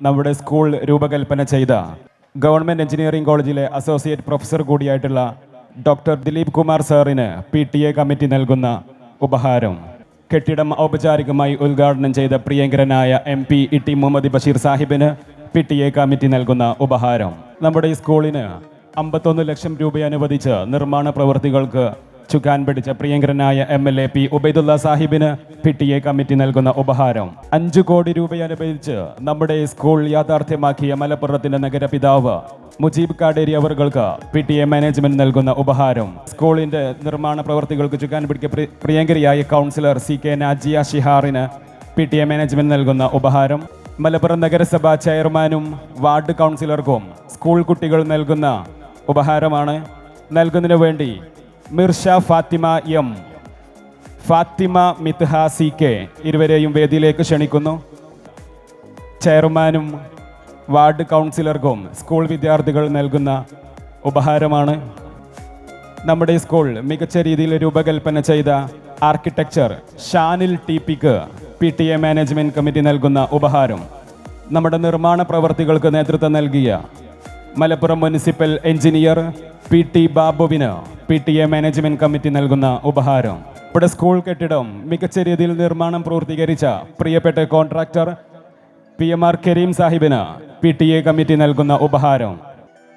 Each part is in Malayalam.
നമ്മുടെ സ്കൂൾ രൂപകൽപ്പന ചെയ്ത ഗവൺമെന്റ് എഞ്ചിനീയറിംഗ് കോളേജിലെ അസോസിയേറ്റ് പ്രൊഫസർ കൂടിയായിട്ടുള്ള ഡോക്ടർ ദിലീപ് കുമാർ സാറിന് പി ടി എ കമ്മിറ്റി നൽകുന്ന ഉപഹാരം. കെട്ടിടം ഔപചാരികമായി ഉദ്ഘാടനം ചെയ്ത പ്രിയങ്കരനായ M P E Muhammad Basheer സാഹിബിന് P T A committee നൽകുന്ന ഉപഹാരം. നമ്മുടെ ഈ സ്കൂളിന് അമ്പത്തൊന്ന് ലക്ഷം രൂപ അനുവദിച്ച് നിർമ്മാണ പ്രവൃത്തികൾക്ക് ചുക്കാൻ പിടിച്ച പ്രിയങ്കരനായ M L A P Ubaidulla സാഹിബിന് P T A committee നൽകുന്ന ഉപഹാരം. അഞ്ചു കോടി രൂപ നമ്മുടെ സ്കൂൾ യാഥാർത്ഥ്യമാക്കിയ മലപ്പുറത്തിന്റെ നഗരപിതാവ് മുജീബ് കാടേരി അവർക്ക് പി ടി എ മാനേജ്മെന്റ് നൽകുന്ന ഉപഹാരം. സ്കൂളിന്റെ നിർമ്മാണ പ്രവർത്തികൾക്ക് ചുക്കാൻ പിടിച്ച പ്രിയങ്കരിയായ കൗൺസിലർ സി കെ നാജിയ ഷിഹാറിന് പി ടി എ മാനേജ്മെന്റ് നൽകുന്ന ഉപഹാരം. മലപ്പുറം നഗരസഭാ ചെയർമാനും വാർഡ് കൗൺസിലർക്കും സ്കൂൾ കുട്ടികൾ നൽകുന്ന ഉപഹാരമാണ്. നൽകുന്നതിന് വേണ്ടി Mirsha Fathima M. Fathima Mithha C K. ഇരുവരെയും വേദിയിലേക്ക് ക്ഷണിക്കുന്നു. ചെയർമാനും വാർഡ് കൗൺസിലർക്കും സ്കൂൾ വിദ്യാർത്ഥികൾ നൽകുന്ന ഉപഹാരമാണ് നമ്മുടെ സ്കൂൾ മികച്ച രീതിയിൽ രൂപകൽപ്പന ചെയ്ത architecture Shanil T pick P T A management committee നൽകുന്ന ഉപഹാരം. നമ്മുടെ നിർമ്മാണ പ്രവർത്തികൾക്ക് നേതൃത്വം നൽകിയ Malappuram municipal engineer P T ബാബുവിന് P T A management committee നൽകുന്ന ഉപഹാരം. ഇവിടെ സ്കൂൾ കെട്ടിടം മികച്ച രീതിയിൽ നിർമ്മാണം പൂർത്തീകരിച്ച പ്രിയപ്പെട്ട contractor P M R Kareem സാഹിബിന് P T A committee നൽകുന്ന ഉപഹാരം.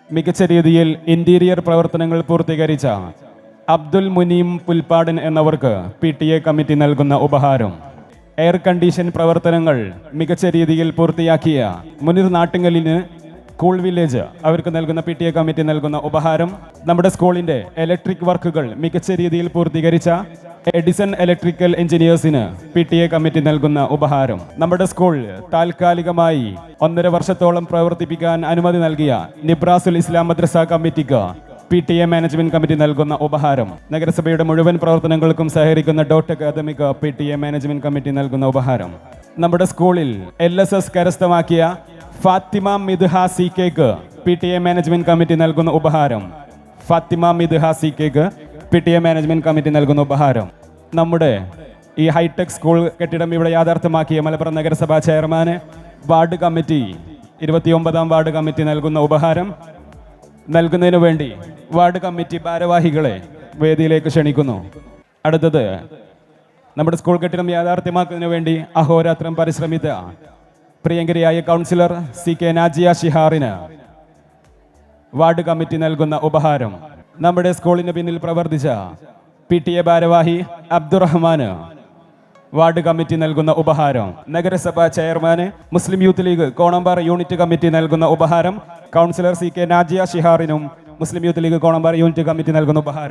മികച്ച രീതിയിൽ ഇന്റീരിയർ പ്രവർത്തനങ്ങൾ പൂർത്തീകരിച്ച അബ്ദുൽ മുനീം പുൽപ്പാടൻ എന്നവർക്ക് പി ടി എ കമ്മിറ്റി നൽകുന്ന ഉപഹാരം. എയർ കണ്ടീഷൻ പ്രവർത്തനങ്ങൾ മികച്ച രീതിയിൽ പൂർത്തിയാക്കിയ മുനിർ നാട്ടിങ്ങലിന് കൂൾ വില്ലേജ്. അവർക്ക് നൽകുന്ന പി ടി എ കമ്മിറ്റി നൽകുന്ന ഉപഹാരം നമ്മുടെ സ്കൂളിന്റെ ഇലക്ട്രിക് വർക്കുകൾ മികച്ച രീതിയിൽ പൂർത്തീകരിച്ച എഡിസൺ ഇലക്ട്രിക്കൽ എഞ്ചിനീയേഴ്സിന് പി ടി എ കമ്മിറ്റി നൽകുന്ന ഉപഹാരം. നമ്മുടെ സ്കൂൾ താൽക്കാലികമായി ഒന്നര വർഷത്തോളം പ്രവർത്തിപ്പിക്കാൻ അനുമതി നൽകിയ നിബ്രാസുൽ ഇസ്ലാം മദ്രസ കമ്മിറ്റിക്ക് P T A management committee നൽകുന്ന ഉപഹാരം. നഗരസഭയുടെ മുഴുവൻ പ്രവർത്തനങ്ങൾക്കും സഹകരിക്കുന്ന dot academic P T A management committee നൽകുന്ന ഉപഹാരം. നമ്മുടെ സ്കൂളിൽ എൽ എസ് എസ് കരസ്ഥമാക്കിയ Fathima Midha C K P T A management committee നൽകുന്ന ഉപഹാരം. Fathima Midha C K P T A management committee നൽകുന്ന ഉപഹാരം. നമ്മുടെ ഈ ഹൈടെക് സ്കൂൾ കെട്ടിടം ഇവിടെ യാഥാർത്ഥ്യമാക്കിയ മലപ്പുറം നഗരസഭാ ചെയർമാന് വാർഡ് കമ്മിറ്റി ഇരുപത്തിയൊമ്പതാം വാർഡ് കമ്മിറ്റി നൽകുന്ന ഉപഹാരം. നൽകുന്നതിനു വേണ്ടി വാർഡ് കമ്മിറ്റി ഭാരവാഹികളെ വേദിയിലേക്ക് ക്ഷണിക്കുന്നു. അടുത്തത് നമ്മുടെ സ്കൂൾ കെട്ടിടം യാഥാർത്ഥ്യമാക്കുന്നതിന് വേണ്ടി അഹോരാത്രം പരിശ്രമിച്ച പ്രിയങ്കരിയായ കൗൺസിലർ സി കെ നാജിയ ഷിഹാറിന് വാർഡ് കമ്മിറ്റി നൽകുന്ന ഉപഹാരം നമ്മുടെ സ്കൂളിന് പിന്നിൽ പ്രവർത്തിച്ച പി ടി എ ഭാരവാഹി അബ്ദുറഹ്മാന് വാർഡ് കമ്മിറ്റി നൽകുന്ന ഉപഹാരം. നഗരസഭാ ചെയർമാന് Muslim youth league Konampara unit committee നൽകുന്ന ഉപഹാരം. Councillor C K Najiya ഷിഹാറിനും Muslim youth league Konampara unit committee നൽകുന്ന ഉപഹാരം.